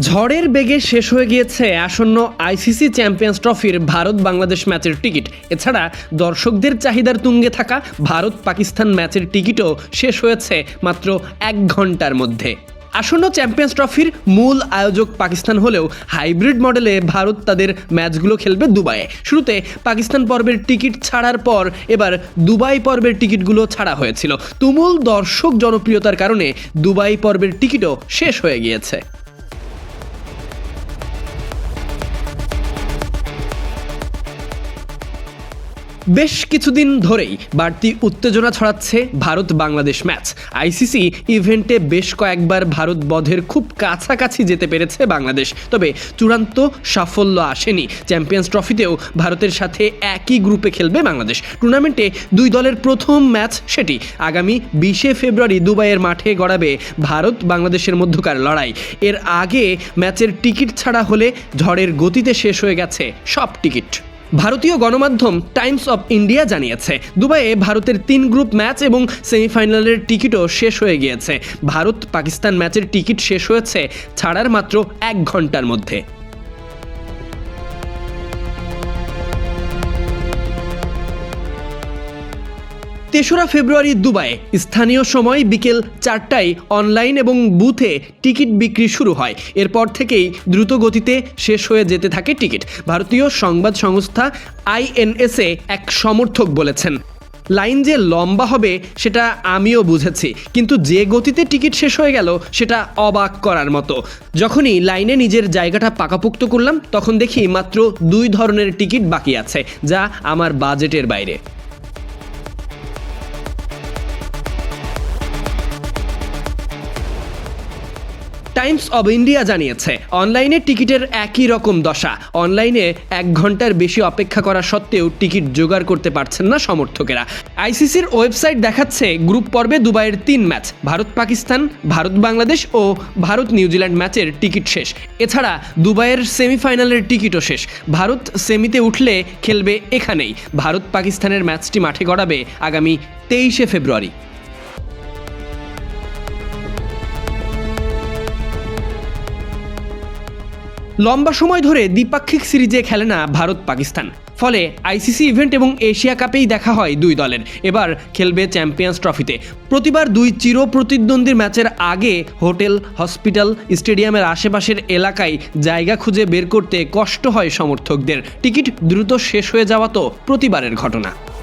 ঝড়ের বেগে শেষ হয়ে গিয়েছে আসন্ন আইসিসি চ্যাম্পিয়ন্স ট্রফির ভারত বাংলাদেশ ম্যাচের টিকিট। এছাড়া দর্শকদের চাহিদার তুঙ্গে থাকা ভারত পাকিস্তান ম্যাচের টিকিটও শেষ হয়েছে মাত্র এক ঘণ্টার মধ্যে। আসন্ন চ্যাম্পিয়ন্স ট্রফির মূল আয়োজক পাকিস্তান হলেও হাইব্রিড মডেলে ভারত তাদের ম্যাচগুলো খেলবে দুবাইয়ে। শুরুতে পাকিস্তান পর্বের টিকিট ছাড়ার পর এবার দুবাই পর্বের টিকিটগুলো ছাড়া হয়েছিল। তুমুল দর্শক জনপ্রিয়তার কারণে দুবাই পর্বের টিকিটও শেষ হয়ে গিয়েছে। বেশ কিছুদিন ধরেই বাড়তি উত্তেজনা ছড়াচ্ছে ভারত বাংলাদেশ ম্যাচ। আইসিসি ইভেন্টে বেশ কয়েকবার ভারত বধের খুব কাছাকাছি যেতে পেরেছে বাংলাদেশ। তবে চূড়ান্ত সাফল্য আসেনি। চ্যাম্পিয়ন্স ট্রফিতেও ভারতের সাথে একই গ্রুপে খেলবে বাংলাদেশ। টুর্নামেন্টে দুই দলের প্রথম ম্যাচ সেটি। আগামী বিশে ফেব্রুয়ারি দুবাইয়ের মাঠে গড়াবে ভারত বাংলাদেশের মধ্যকার লড়াই। এর আগে ম্যাচের টিকিট ছাড়া হলে ঝড়ের গতিতে শেষ হয়ে গেছে সব টিকিট। ভারতীয় গণমাধ্যম টাইমস অফ ইন্ডিয়া জানিয়েছে, দুবাইয়ে ভারতের তিন গ্রুপ ম্যাচ এবং সেমিফাইনালের টিকিটও শেষ হয়ে গিয়েছে। ভারত পাকিস্তান ম্যাচের টিকিট শেষ হয়েছে ছাড়ার মাত্র এক ঘণ্টার মধ্যে। তেসরা ফেব্রুয়ারি দুবাইয়ে স্থানীয় সময় বিকেল চারটায় অনলাইন এবং বুথে টিকিট বিক্রি শুরু হয়। এরপর থেকেই দ্রুত গতিতে শেষ হয়ে যেতে থাকে টিকিট। ভারতীয় সংবাদ সংস্থা আইএনএসএ এক সমর্থক বলেছেন, লাইন যে লম্বা হবে, সেটা আমিও বুঝেছি। কিন্তু যে গতিতে টিকিট শেষ হয়ে গেল, সেটা অবাক করার মতো। যখনই লাইনে নিজের জায়গাটা পাকাপোক্ত করলাম, তখন দেখি মাত্র দুই ধরনের টিকিট বাকি আছে, যা আমার বাজেটের বাইরে। টাইমস অব ইন্ডিয়া জানিয়েছে, অনলাইনে টিকিটের একই রকম দশা। অনলাইনে এক ঘণ্টার বেশি অপেক্ষা করা সত্ত্বেও টিকিট জোগাড় করতে পারছেন না সমর্থকেরা। আইসিসির ওয়েবসাইট দেখাচ্ছে, গ্রুপ পর্বে দুবাইয়ের তিন ম্যাচ, ভারত পাকিস্তান, ভারত বাংলাদেশ ও ভারত নিউজিল্যান্ড ম্যাচের টিকিট শেষ। এছাড়া দুবাইয়ের সেমিফাইনালের টিকিটও শেষ। ভারত সেমিতে উঠলে খেলবে এখানেই। ভারত পাকিস্তানের ম্যাচটি মাঠে গড়াবে আগামী তেইশে ফেব্রুয়ারি। লম্বা সময় ধরে দ্বিপাক্ষিক সিরিজে খেলে না ভারত পাকিস্তান। ফলে আইসিসি ইভেন্ট এবং এশিয়া কাপেই দেখা হয় দুই দলের। এবার খেলবে চ্যাম্পিয়ন্স ট্রফিতে। প্রতিবার দুই চির প্রতিদ্বন্দ্বীর ম্যাচের আগে হোটেল, হসপিটাল, স্টেডিয়ামের আশেপাশের এলাকায় জায়গা খুঁজে বের করতে কষ্ট হয় সমর্থকদের। টিকিট দ্রুত শেষ হয়ে যাওয়া তো প্রতিবারের ঘটনা।